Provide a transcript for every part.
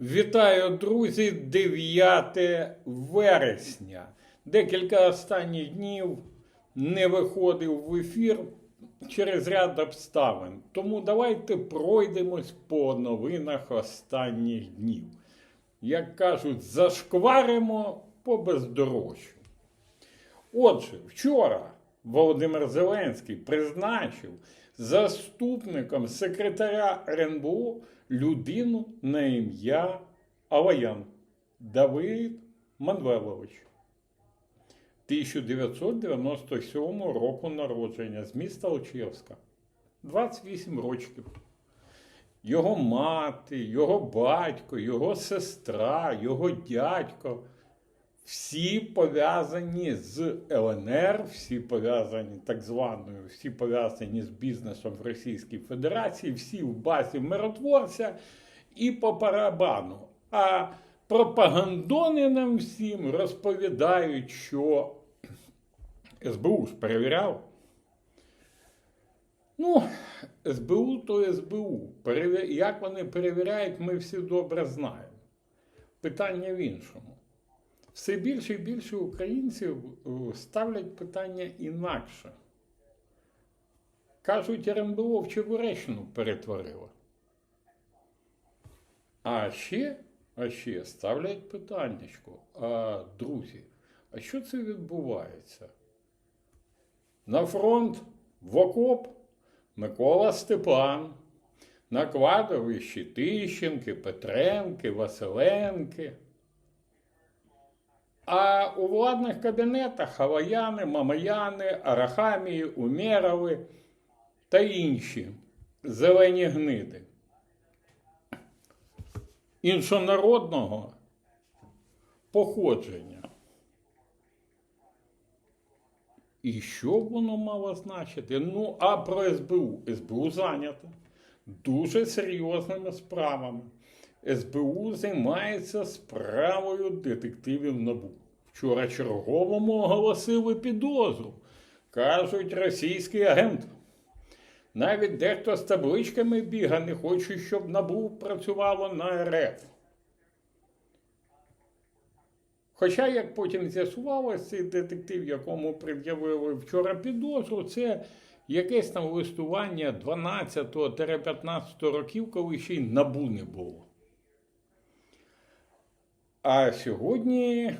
Вітаю, друзі! 9 вересня. Декілька останніх днів не виходив в ефір через ряд обставин. Тому давайте пройдемось по новинах останніх днів. Як кажуть, зашкваримо по бездорожжю. Отже, вчора Володимир Зеленський призначив заступником секретаря РНБО людину на ім'я Алаян Давид Манвелович. 1997 року народження з міста Олчевська. 28 років. Його мати, його батько, його сестра, його дядько. Всі пов'язані з ЛНР, всі пов'язані так званою, всі пов'язані з бізнесом в Російській Федерації, всі в базі миротворця і по барабану. А пропагандони нам всім розповідають, що СБУ ж перевіряв. Ну, СБУ то СБУ. Як вони перевіряють, ми всі добре знаємо. Питання в іншому. Все більше і більше українців е, ставлять питання інакше. Кажуть, РНБО в Чебуречну перетворила. А ще, а ще ставлять питаннячко. А, друзі, а що це відбувається? На фронт, в окоп Микола Степан, на кладовищі Тищенки, Петренки, Василенки. А у владних кабінетах Хаваяни, Мамаяни, Арахамії, Умєрови та інші зелені гниди. Іншонародного походження. І що воно мало значити? Ну, а про СБУ. СБУ зайнято дуже серйозними справами. СБУ займається справою детективів НАБУ. Вчора черговому оголосили підозру. Кажуть, російський агент. Навіть дехто з табличками біга, не хоче, щоб НАБУ працювало на РФ. Хоча, як потім з'ясувалося, цей детектив, якому пред'явили вчора підозру, це якесь там листування 12-15 років, коли ще й набу не було. А сьогодні е,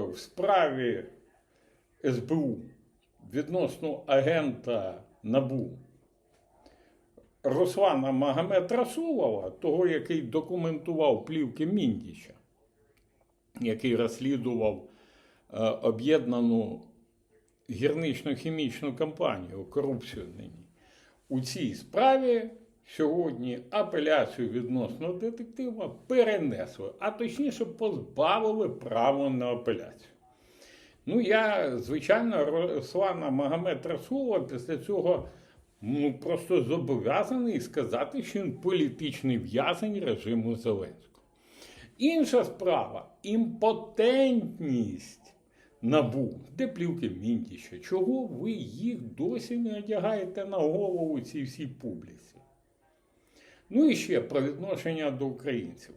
в справі СБУ відносно агента НАБУ Руслана Магомед Расулова, того, який документував плівки Міндіча, який розслідував е, об'єднану гірнично-хімічну компанію, корупцію нині. У цій справі сьогодні апеляцію відносно детектива перенесли, а точніше позбавили права на апеляцію. Ну, я, звичайно, Руслана Магомед Расулова після цього ну, просто зобов'язаний сказати, що він політичний в'язень режиму Зеленського. Інша справа імпотентність набу, де плівки Міндіча. Чого ви їх досі не одягаєте на голову цій всій публіці? Ну і ще про відношення до українців.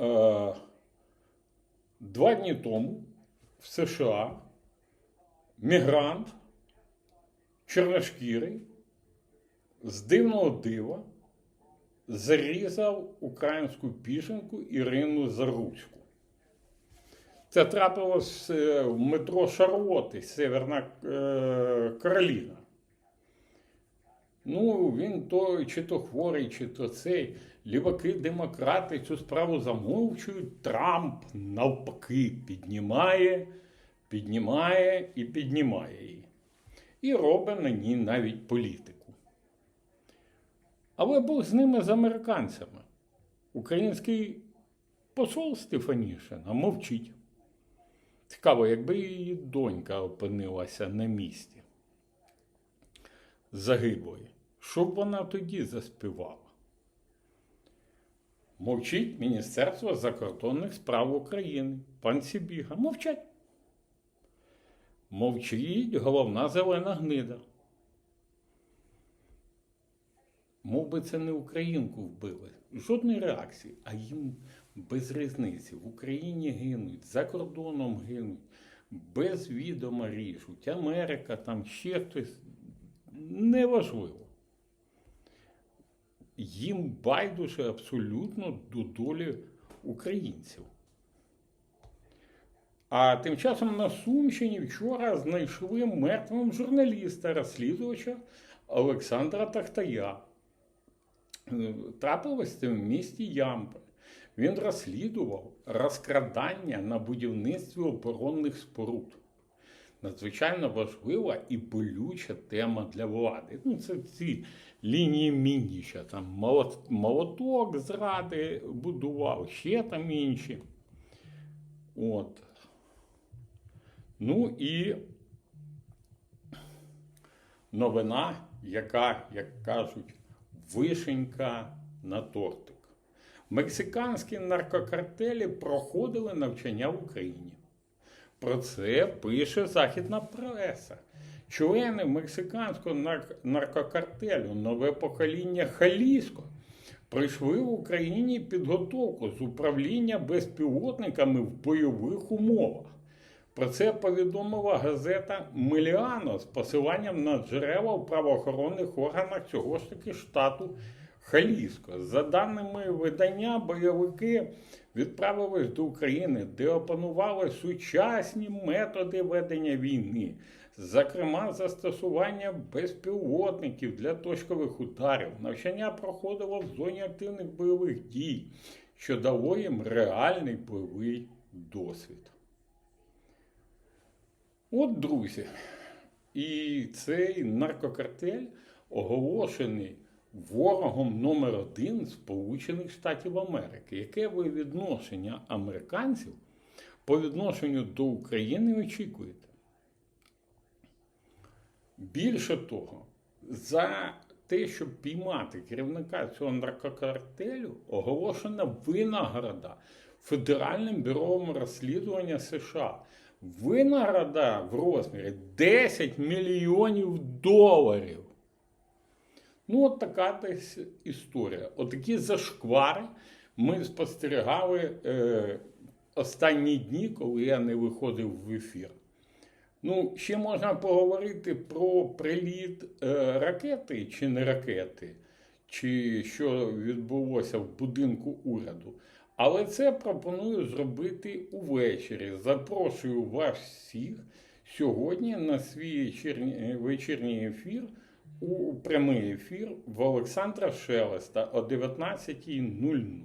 Е, Два дні тому в США мігрант чорношкірий з дивного дива зарізав українську біженку Ірину Заруцьку. Це трапилось е, в метро Шарлоти, Северна е, Кароліна. Ну, він то чи то хворий, чи то цей. Ліваки демократи цю справу замовчують. Трамп навпаки піднімає, піднімає і піднімає її. І робить на ній навіть політику. Але Бог з ними з американцями. Український посол Стефанішина мовчить. Цікаво, якби її донька опинилася на місці загиблої, що вона тоді заспівала? Мовчить Міністерство закордонних справ України, пан Сібіга. Мовчать. Мовчить головна зелена гнида. Мов би це не українку вбили. Жодної реакції, а їм без різниці. В Україні гинуть, за кордоном гинуть, без відома ріжуть. Америка, там ще хтось. Неважливо. Їм байдуже абсолютно до долі українців. А тим часом на Сумщині вчора знайшли мертвим журналіста, розслідувача Олександра Тахтая. Е, Трапилось це в місті Ямпи. Він розслідував розкрадання на будівництві оборонних споруд. Надзвичайно важлива і болюча тема для влади. Ну, це ці лінії Мініча, там молоток зради будував, ще там інші. От. Ну і новина, яка, як кажуть, вишенька на тортик. Мексиканські наркокартелі проходили навчання в Україні. Про це пише західна преса. Члени мексиканського нар- наркокартелю нове покоління Халіско пройшли в Україні підготовку з управління безпілотниками в бойових умовах. Про це повідомила газета Меліано з посиланням на джерела в правоохоронних органах цього ж таки штату Халіско. За даними видання, бойовики відправились до України, де опанували сучасні методи ведення війни, зокрема застосування безпілотників для точкових ударів. Навчання проходило в зоні активних бойових дій, що дало їм реальний бойовий досвід. От, друзі, і цей наркокартель оголошений ворогом номер один Сполучених Штатів Америки. Яке ви відношення американців по відношенню до України очікуєте? Більше того, за те, щоб піймати керівника цього наркокартелю, оголошена винагорода Федеральним бюро розслідування США. Винагорода в розмірі 10 мільйонів доларів. Ну, от така десь історія. Отакі зашквари ми спостерігали е, останні дні, коли я не виходив в ефір. Ну, ще можна поговорити про приліт е, ракети чи не ракети, чи що відбулося в будинку уряду. Але це пропоную зробити увечері. Запрошую вас всіх сьогодні на свій вечірній, ефір у прямий ефір в Олександра Шелеста о 19.00.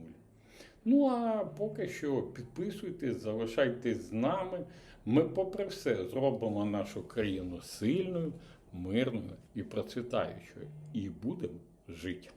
Ну а поки що підписуйтесь, залишайтесь з нами. Ми, попри все, зробимо нашу країну сильною, мирною і процвітаючою. І будемо жити.